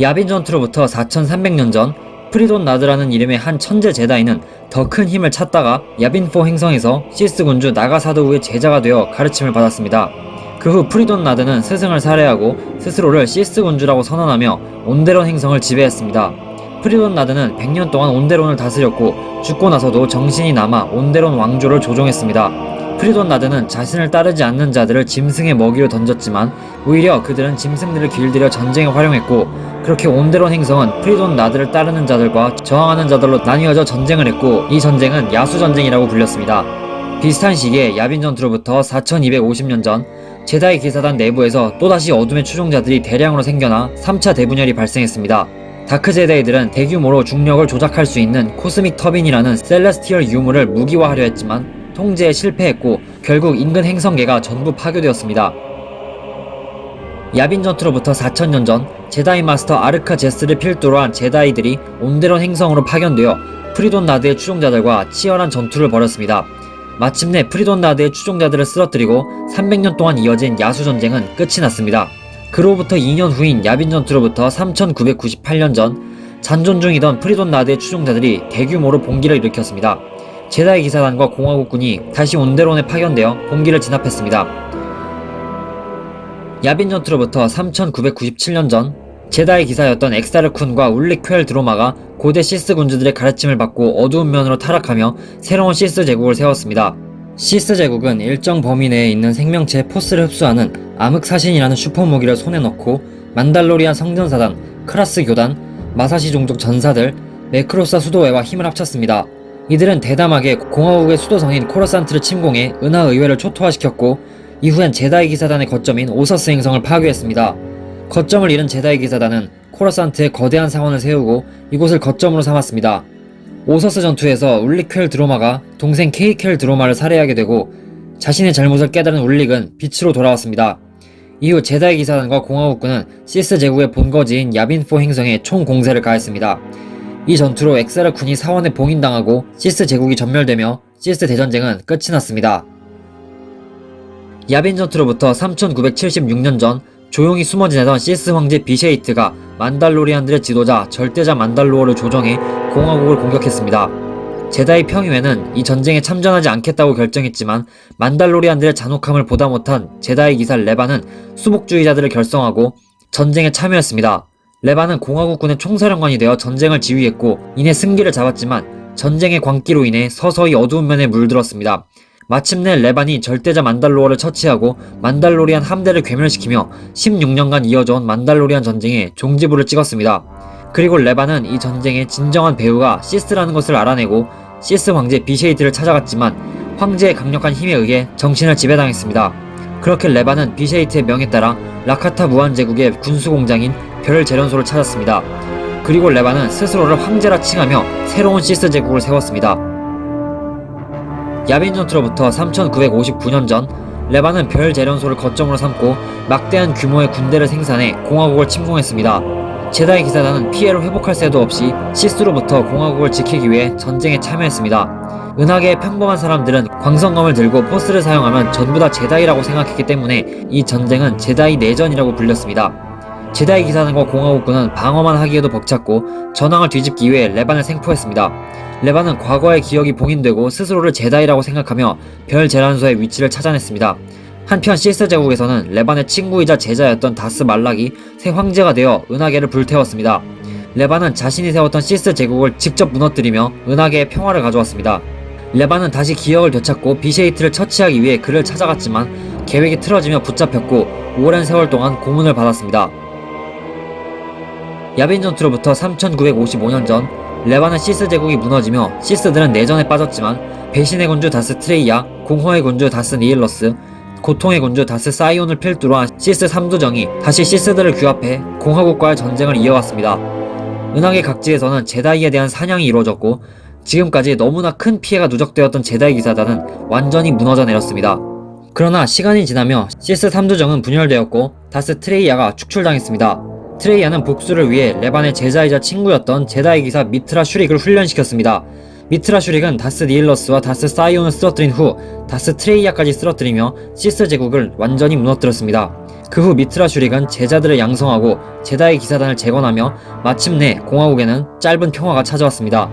야빈 전투로부터 4300년 전 프리돈 나드라는 이름의 한 천재 제다이는 더큰 힘을 찾다가 야빈포 행성에서 시스 군주 나가사도우의 제자가 되어 가르침을 받았습니다. 그 후 프리돈 나드는 스승을 살해하고 스스로를 시스 군주라고 선언하며 온데론 행성을 지배했습니다. 프리돈 나드는 100년 동안 온데론을 다스렸고 죽고 나서도 정신이 남아 온데론 왕조를 조종했습니다. 프리돈 나드는 자신을 따르지 않는 자들을 짐승의 먹이로 던졌지만 오히려 그들은 짐승들을 길들여 전쟁에 활용했고 그렇게 온데론 행성은 프리돈 나드를 따르는 자들과 저항하는 자들로 나뉘어져 전쟁을 했고 이 전쟁은 야수 전쟁이라고 불렸습니다. 비슷한 시기에 야빈 전투로부터 4250년 전 제다이 기사단 내부에서 또다시 어둠의 추종자들이 대량으로 생겨나 3차 대분열이 발생했습니다. 다크 제다이들은 대규모로 중력을 조작할 수 있는 코스믹 터빈이라는 셀레스티얼 유물을 무기화하려 했지만 통제에 실패했고 결국 인근 행성계가 전부 파괴되었습니다. 야빈 전투로부터 4000년 전 제다이 마스터 아르카 제스를 필두로 한 제다이들이 온데론 행성으로 파견되어 프리돈 나드의 추종자들과 치열한 전투를 벌였습니다. 마침내 프리돈 나드의 추종자들을 쓰러뜨리고 300년 동안 이어진 야수 전쟁은 끝이 났습니다. 그로부터 2년 후인 야빈 전투로부터 3998년 전 잔존 중이던 프리돈 나드의 추종자들이 대규모로 봉기를 일으켰습니다. 제다이 기사단과 공화국군이 다시 온데론에 파견되어 봉기를 진압했습니다. 야빈 전투로부터 3997년 전 제다이 기사였던 엑사르쿤과 울리퀘엘 드로마가 고대 시스 군주들의 가르침을 받고 어두운 면으로 타락하며 새로운 시스 제국을 세웠습니다. 시스 제국은 일정 범위 내에 있는 생명체의 포스를 흡수하는 암흑사신이라는 슈퍼무기를 손에 넣고 만달로리안 성전사단, 크라스 교단, 마사시 종족 전사들, 메크로사 수도회와 힘을 합쳤습니다. 이들은 대담하게 공화국의 수도성인 코러산트를 침공해 은하 의회를 초토화시켰고 이후엔 제다이 기사단의 거점인 오서스 행성을 파괴했습니다. 거점을 잃은 제다이 기사단은 코러산트에 거대한 사원을 세우고 이곳을 거점으로 삼았습니다. 오서스 전투에서 울릭켈 드로마가 동생 케이켈 드로마를 살해하게 되고 자신의 잘못을 깨달은 울릭은 빛으로 돌아왔습니다. 이후 제다이 기사단과 공화국군은 시스 제국의 본거지인 야빈포 행성에 총 공세를 가했습니다. 이 전투로 엑사르 군이 사원에 봉인당하고 시스 제국이 전멸되며 시스 대전쟁은 끝이 났습니다. 야빈 전투로부터 3976년 전 조용히 숨어 지내던 시스 황제 비쉐이트가 만달로리안들의 지도자 절대자 만달로어를 조정해 공화국을 공격했습니다. 제다이 평의회는 이 전쟁에 참전하지 않겠다고 결정했지만 만달로리안들의 잔혹함을 보다 못한 제다이 기사 레바는 수복주의자들을 결성하고 전쟁에 참여했습니다. 레바는 공화국군의 총사령관이 되어 전쟁을 지휘했고 이내 승기를 잡았지만 전쟁의 광기로 인해 서서히 어두운 면에 물들었습니다. 마침내 레반이 절대자 만달로어를 처치하고 만달로리안 함대를 괴멸시키며 16년간 이어져온 만달로리안 전쟁에 종지부를 찍었습니다. 그리고 레반은 이 전쟁의 진정한 배우가 시스라는 것을 알아내고 시스 황제 비쉐이트를 찾아갔지만 황제의 강력한 힘에 의해 정신을 지배당했습니다. 그렇게 레반은 비쉐이트의 명에 따라 라카타 무한 제국의 군수 공장인 별 재련소를 찾았습니다. 그리고 레반은 스스로를 황제라 칭하며 새로운 시스 제국을 세웠습니다. 야빈 전투로부터 3959년 전 레반은 별 재련소를 거점으로 삼고 막대한 규모의 군대를 생산해 공화국을 침공했습니다. 제다이 기사단은 피해를 회복할 새도 없이 시스로부터 공화국을 지키기 위해 전쟁에 참여했습니다. 은하계의 평범한 사람들은 광선검을 들고 포스를 사용하면 전부 다 제다이라고 생각했기 때문에 이 전쟁은 제다이 내전이라고 불렸습니다. 제다이 기사단과 공화국군은 방어만 하기에도 벅찼고 전황을 뒤집기 위해 레반을 생포했습니다. 레반은 과거의 기억이 봉인되고 스스로를 제다이라고 생각하며 별 재란소의 위치를 찾아냈습니다. 한편 시스 제국에서는 레반의 친구이자 제자였던 다스 말락이 새 황제가 되어 은하계를 불태웠습니다. 레반은 자신이 세웠던 시스 제국을 직접 무너뜨리며 은하계의 평화를 가져왔습니다. 레반은 다시 기억을 되찾고 비쉐이트를 처치하기 위해 그를 찾아갔지만 계획이 틀어지며 붙잡혔고 오랜 세월 동안 고문을 받았습니다. 야빈 전투로부터 3955년 전 레바는 시스 제국이 무너지며 시스들은 내전에 빠졌지만 배신의 군주 다스 트레이야, 공허의 군주 다스 니일러스, 고통의 군주 다스 사이온을 필두로 한 시스 3두정이 다시 시스들을 규합해 공화국과의 전쟁을 이어갔습니다. 은하계 각지에서는 제다이에 대한 사냥이 이루어졌고 지금까지 너무나 큰 피해가 누적되었던 제다이 기사단은 완전히 무너져 내렸습니다. 그러나 시간이 지나며 시스 3두정은 분열되었고 다스 트레이야가 축출당했습니다. 트레이아는 복수를 위해 레반의 제자이자 친구였던 제다의 기사 미트라 슈릭을 훈련시켰습니다. 미트라 슈릭은 다스 니일러스와 다스 사이온을 쓰러뜨린 후 다스 트레이아까지 쓰러뜨리며 시스 제국을 완전히 무너뜨렸습니다. 그 후 미트라 슈릭은 제자들을 양성하고 제다의 기사단을 재건하며 마침내 공화국에는 짧은 평화가 찾아왔습니다.